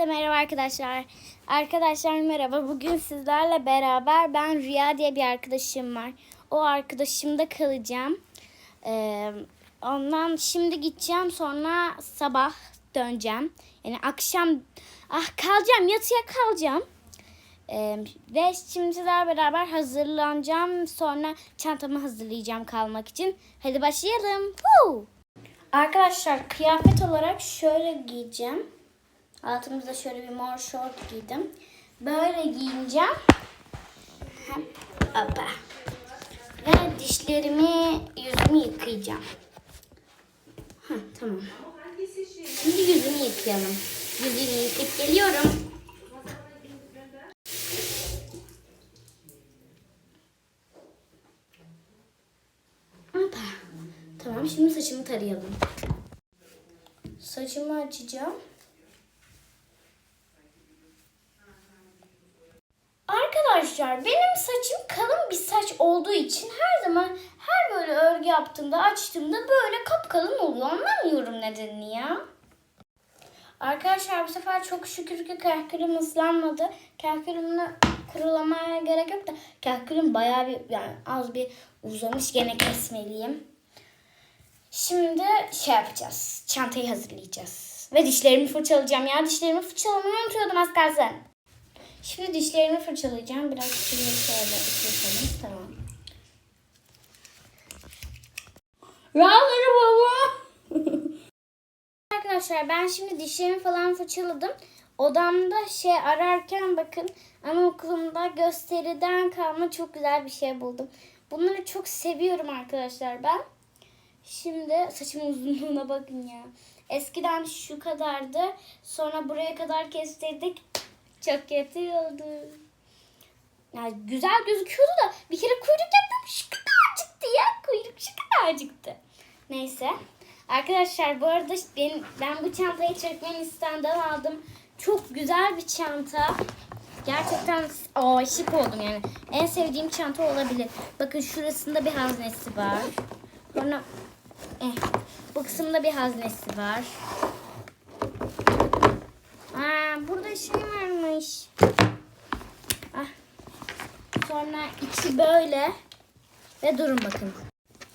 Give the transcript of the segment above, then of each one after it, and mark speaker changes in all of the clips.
Speaker 1: Herkese merhaba arkadaşlar. Arkadaşlar merhaba. Bugün sizlerle beraber ben Rüya diye bir arkadaşım var. O arkadaşımda kalacağım. Ee, ondan şimdi gideceğim sonra sabah döneceğim. Yani akşam ah kalacağım yatıya kalacağım. Ee, ve şimdi sizlerle beraber hazırlanacağım. Sonra çantamı hazırlayacağım kalmak için. Hadi başlayalım. Woo! Arkadaşlar kıyafet olarak şöyle giyeceğim. Altımızda şöyle bir mor şort giydim. Böyle giyineceğim. Hoppa. Ve dişlerimi, yüzümü yıkayacağım. Heh, tamam. Şimdi yüzümü yıkayalım. Yüzümü yıkayıp geliyorum. Tamam şimdi saçımı tarayalım. Saçımı açacağım. Arkadaşlar benim saçım kalın bir saç olduğu için her zaman her böyle örgü yaptığımda açtığımda böyle kapkalın oluyor. Anlamıyorum nedenini ya. Arkadaşlar bu sefer çok şükür ki kahkülüm ıslanmadı. Kahkülümünü kurulamaya gerek yok da kahkülüm bayağı bir yani az bir uzamış gene kesmeliyim. Şimdi şey yapacağız. Çantayı hazırlayacağız. Ve dişlerimi fırçalayacağım ya. Dişlerimi fırçalamayı unutuyordum az kalsın. Şimdi dişlerimi fırçalayacağım. Biraz şimdi şöyle fırçalayalım. Tamam. Rağları baba. Arkadaşlar ben şimdi dişlerimi falan fırçaladım. Odamda şey ararken bakın anaokulumda gösteriden kalma çok güzel bir şey buldum. Bunları çok seviyorum arkadaşlar ben. Şimdi saçımın uzunluğuna bakın ya. Eskiden şu kadardı. Sonra buraya kadar kestirdik. Çok kötü oldu. Yani güzel gözüküyordu da bir kere kuyruk yaptım şu kadarcıktı ya. Kuyruk şu kadarcıktı. Neyse. Arkadaşlar bu arada ben, ben bu çantayı Türkmenistan'dan aldım. Çok güzel bir çanta. Gerçekten aşık oldum yani. En sevdiğim çanta olabilir. Bakın şurasında bir haznesi var. Sonra eh, bu kısımda bir haznesi var. Burada şey varmış. Ah. Sonra içi böyle. Ve durun bakın.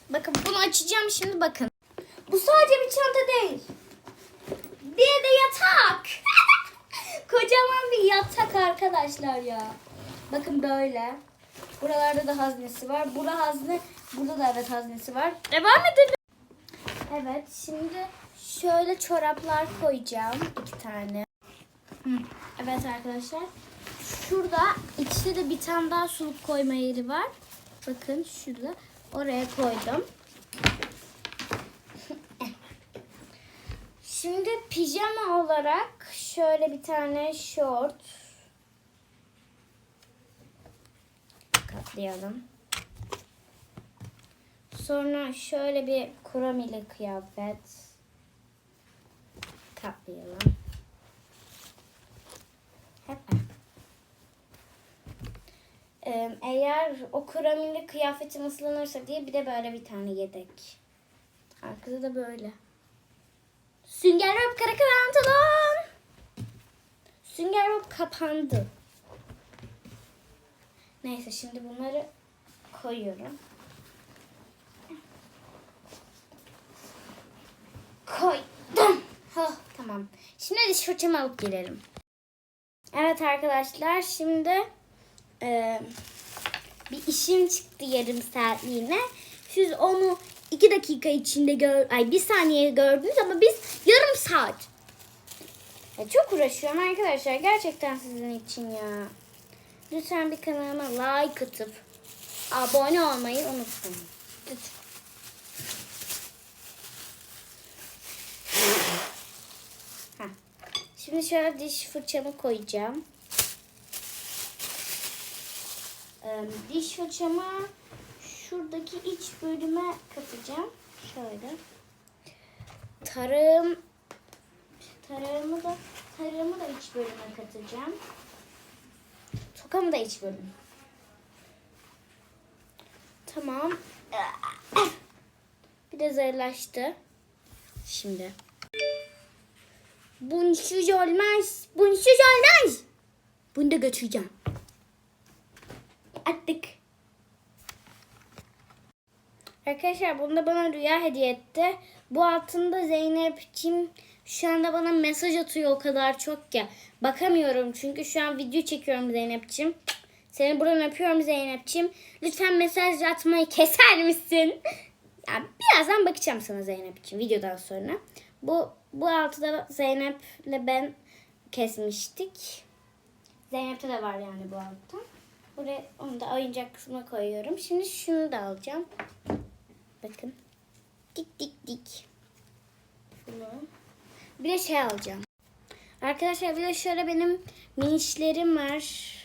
Speaker 1: Bakın bunu açacağım şimdi bakın. Bu sadece bir çanta değil. Bir de yatak. Kocaman bir yatak arkadaşlar ya. Bakın böyle. Buralarda da haznesi var. Burada hazne, burada da evet haznesi var. Devam edelim. Evet, şimdi şöyle çoraplar koyacağım. iki tane. Evet arkadaşlar. Şurada içinde de bir tane daha suluk koyma yeri var. Bakın şurada. Oraya koydum. Şimdi pijama olarak şöyle bir tane şort katlayalım. Sonra şöyle bir kromili kıyafet katlayalım. Hep. Ee, eğer o kromili kıyafetim ıslanırsa diye bir de böyle bir tane yedek. Arkada da böyle. Sünger Bob kara pantolon. Sünger Bob kapandı. Neyse şimdi bunları koyuyorum. Koydum. Hah, tamam. Şimdi diş fırçamı alıp gelelim. Evet arkadaşlar şimdi e, bir işim çıktı yarım saatliğine. Siz onu iki dakika içinde gör, ay bir saniye gördünüz ama biz yarım saat. Ya çok uğraşıyorum arkadaşlar gerçekten sizin için ya. Lütfen bir kanalıma like atıp abone olmayı unutmayın. Lütfen. Şimdi şöyle diş fırçamı koyacağım. Diş fırçamı şuradaki iç bölüme katacağım. Şöyle. Tarığım tarağımı da tarığımı da iç bölüme katacağım. Tokamı da iç bölüm. Tamam. Bir de zayıflaştı. Şimdi. Bunsuz olmaz. Bunsuz olmaz. Bunu da götüreceğim. Arkadaşlar bunu da bana Rüya hediye etti. Bu altında Zeynep'ciğim şu anda bana mesaj atıyor o kadar çok ki. Bakamıyorum çünkü şu an video çekiyorum Zeynep'ciğim. Seni buradan öpüyorum Zeynep'ciğim. Lütfen mesaj atmayı keser misin? Ya birazdan bakacağım sana Zeynep'ciğim videodan sonra. Bu bu altıda Zeynep'le ben kesmiştik. Zeynep'te de var yani bu altta. Buraya onu da oyuncak kısmına koyuyorum. Şimdi şunu da alacağım. Bakın. Dik dik dik. Bunu. Bir de şey alacağım. Arkadaşlar bir de şöyle benim minişlerim var.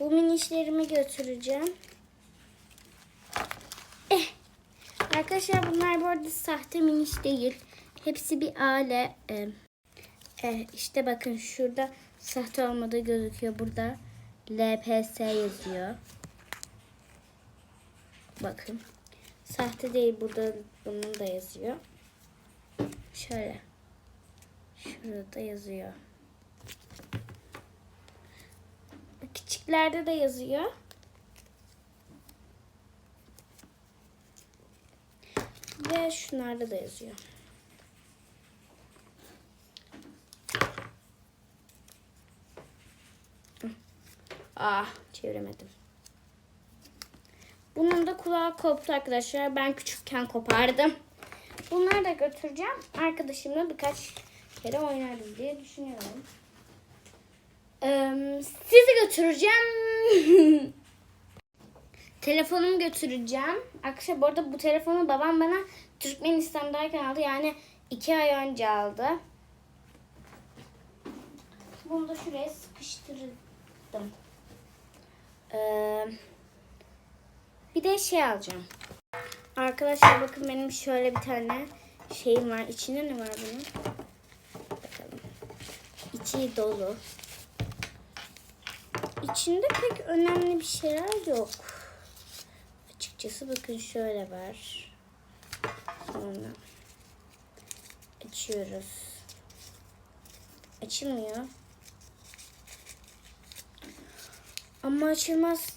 Speaker 1: Bu minişlerimi götüreceğim. Eh. Arkadaşlar bunlar bu arada sahte miniş değil. Hepsi bir aile. Ee, işte bakın şurada sahte olmadığı gözüküyor. Burada LPS yazıyor. Bakın. Sahte değil burada bunun da yazıyor. Şöyle. Şurada da yazıyor. Küçüklerde de yazıyor. Ve şunlarda da yazıyor. Ah çeviremedim. Bunun da kulağı koptu arkadaşlar. Ben küçükken kopardım. Bunları da götüreceğim. Arkadaşımla birkaç kere oynarız diye düşünüyorum. Sizi götüreceğim. Telefonumu götüreceğim. Arkadaşlar bu arada bu telefonu babam bana Türkmenistan'dayken aldı. Yani iki ay önce aldı. Bunu da şuraya sıkıştırdım. Ee, bir de şey alacağım. Arkadaşlar bakın benim şöyle bir tane şeyim var. İçinde ne var bunun? Bakalım. İçi dolu. İçinde pek önemli bir şeyler yok. Açıkçası bakın şöyle var. Sonra açıyoruz. Açılmıyor. Ama açılmaz.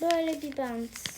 Speaker 1: Böyle bir bant.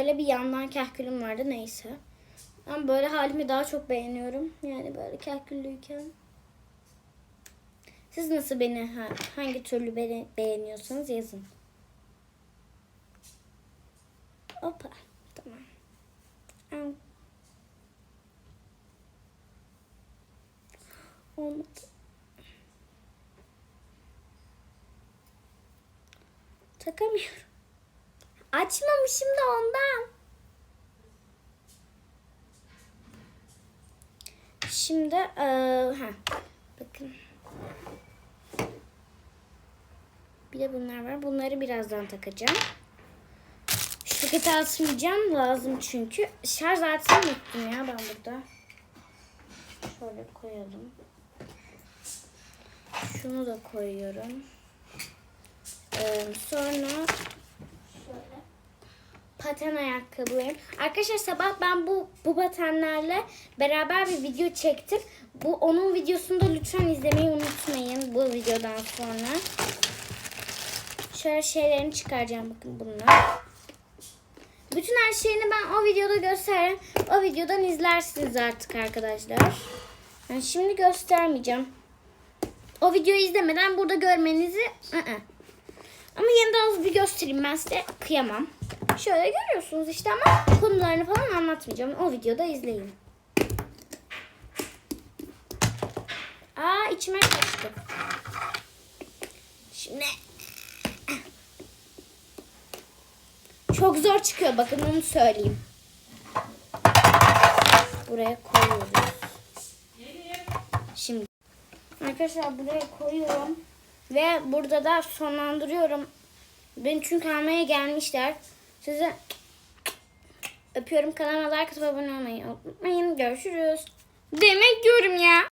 Speaker 1: Böyle bir yandan kahkülüm vardı neyse. Ben böyle halimi daha çok beğeniyorum. Yani böyle kahküllüyken. Siz nasıl beni ha- hangi türlü beni beğeniyorsanız yazın. Hoppa. Tamam. Olmadı. Takamıyorum. Açmamışım da ondan. Şimdi eee, ha, bakın. Bir de bunlar var. Bunları birazdan takacağım. Şu paketi atmayacağım. Lazım çünkü. Şarj aletini unuttum ya ben burada. Şöyle koyalım. Şunu da koyuyorum. Eee, sonra paten ayakkabılarım. Arkadaşlar sabah ben bu bu patenlerle beraber bir video çektim. Bu onun videosunu da lütfen izlemeyi unutmayın bu videodan sonra. Şöyle şeylerini çıkaracağım bakın bunlar. Bütün her şeyini ben o videoda gösteririm. O videodan izlersiniz artık arkadaşlar. Yani şimdi göstermeyeceğim. O videoyu izlemeden burada görmenizi... ı-ı. Ama yeniden bir göstereyim ben size. Kıyamam. Şöyle görüyorsunuz işte ama konularını falan anlatmayacağım. O videoda izleyin. Aa içime kaçtı. Şimdi çok zor çıkıyor bakın onu söyleyeyim. Buraya koyuyoruz. Şimdi arkadaşlar buraya koyuyorum ve burada da sonlandırıyorum. Beni çünkü almaya gelmişler. Size öpüyorum. Kanalıma like abone olmayı unutmayın. Görüşürüz. Demek diyorum ya.